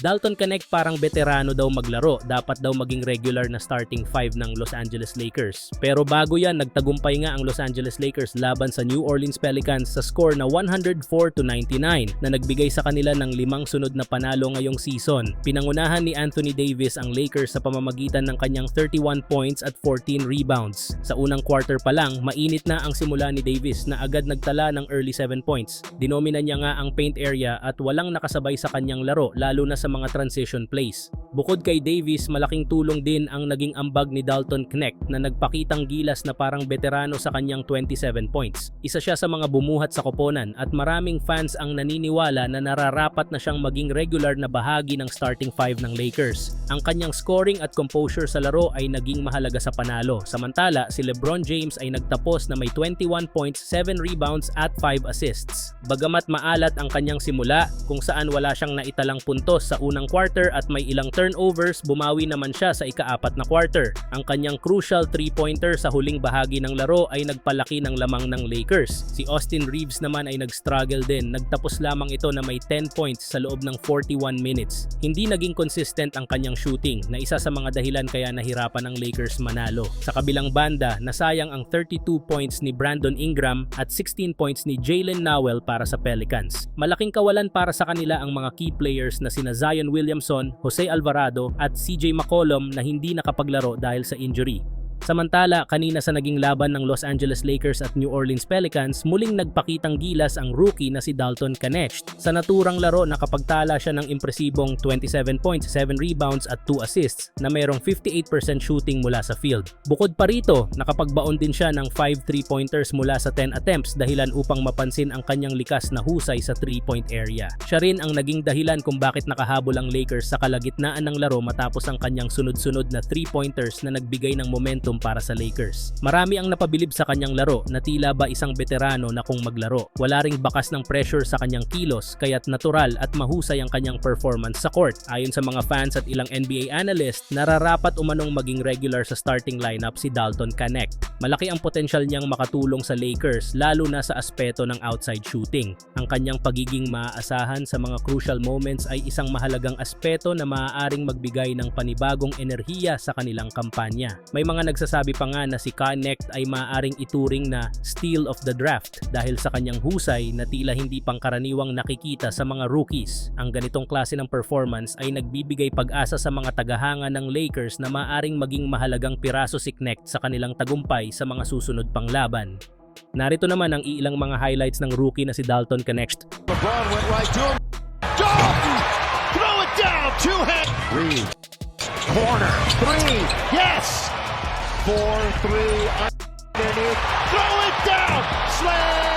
Dalton Connect parang veterano daw maglaro, dapat daw maging regular na starting five ng Los Angeles Lakers. Pero bago yan, nagtagumpay nga ang Los Angeles Lakers laban sa New Orleans Pelicans sa score na 104 to 99 na nagbigay sa kanila ng limang sunod na panalo ngayong season. Pinangunahan ni Anthony Davis ang Lakers sa pamamagitan ng kanyang 31 points at 14 rebounds. Sa unang quarter pa lang, mainit na ang simula ni Davis na agad nagtala ng early 7 points. Dinomina niya nga ang paint area at walang nakasabay sa kanyang laro lalo na sa mga transition plays. Bukod kay Davis, malaking tulong din ang naging ambag ni Dalton Knecht na nagpakitang gilas na parang veterano sa kanyang 27 points. Isa siya sa mga bumuhat sa koponan at maraming fans ang naniniwala na nararapat na siyang maging regular na bahagi ng starting five ng Lakers. Ang kanyang scoring at composure sa laro ay naging mahalaga sa panalo. Samantala, si LeBron James ay nagtapos na may 21 points, 7 rebounds at 5 assists. Bagamat maalat ang kanyang simula kung saan wala siyang naitalang puntos sa unang quarter at may ilang turnovers, bumawi naman siya sa ikaapat na quarter. Ang kanyang crucial 3-pointer sa huling bahagi ng laro ay nagpalaki ng lamang ng Lakers. Si Austin Reeves naman ay nag-struggle din. Nagtapos lamang ito na may 10 points sa loob ng 41 minutes. Hindi naging consistent ang kanyang shooting na isa sa mga dahilan kaya nahirapan ang Lakers manalo. Sa kabilang banda, nasayang ang 32 points ni Brandon Ingram at 16 points ni Jalen Nowell para sa Pelicans. Malaking kawalan para sa kanila ang mga key players na sina Zion Williamson, Jose Alvarado at CJ McCollum na hindi nakapaglaro dahil sa injury. Samantala, kanina sa naging laban ng Los Angeles Lakers at New Orleans Pelicans, muling nagpakitang gilas ang rookie na si Dalton Knecht. Sa naturang laro, nakapagtala siya ng impresibong 27 points, 7 rebounds at 2 assists na mayroong 58% shooting mula sa field. Bukod pa rito, nakapagbaon din siya ng 5 3-pointers mula sa 10 attempts dahilan upang mapansin ang kanyang likas na husay sa 3-point area. Siya rin ang naging dahilan kung bakit nakahabol ang Lakers sa kalagitnaan ng laro matapos ang kanyang sunod-sunod na 3-pointers na nagbigay ng momentum para sa Lakers. Marami ang napabilib sa kanyang laro na tila ba isang veterano na kung maglaro. Wala ring bakas ng pressure sa kanyang kilos kaya't natural at mahusay ang kanyang performance sa court. Ayon sa mga fans at ilang NBA analyst, nararapat umanong maging regular sa starting lineup si Dalton Knecht. Malaki ang potensyal niyang makatulong sa Lakers lalo na sa aspeto ng outside shooting. Ang kanyang pagiging maaasahan sa mga crucial moments ay isang mahalagang aspeto na maaaring magbigay ng panibagong enerhiya sa kanilang kampanya. May mga nagsasabi pa nga na si Connect ay maaaring ituring na steal of the draft dahil sa kanyang husay na tila hindi pangkaraniwang nakikita sa mga rookies. Ang ganitong klase ng performance ay nagbibigay pag-asa sa mga tagahanga ng Lakers na maaaring maging mahalagang piraso si Knecht sa kanilang tagumpay sa mga susunod pang laban. Narito naman ang ilang mga highlights ng rookie na si Dalton Knecht. LeBron went right to him. Dalton! Throw it down! Two hand. Three. Corner. Three. Yes! Four, three. Underneath. Throw it down! Slam!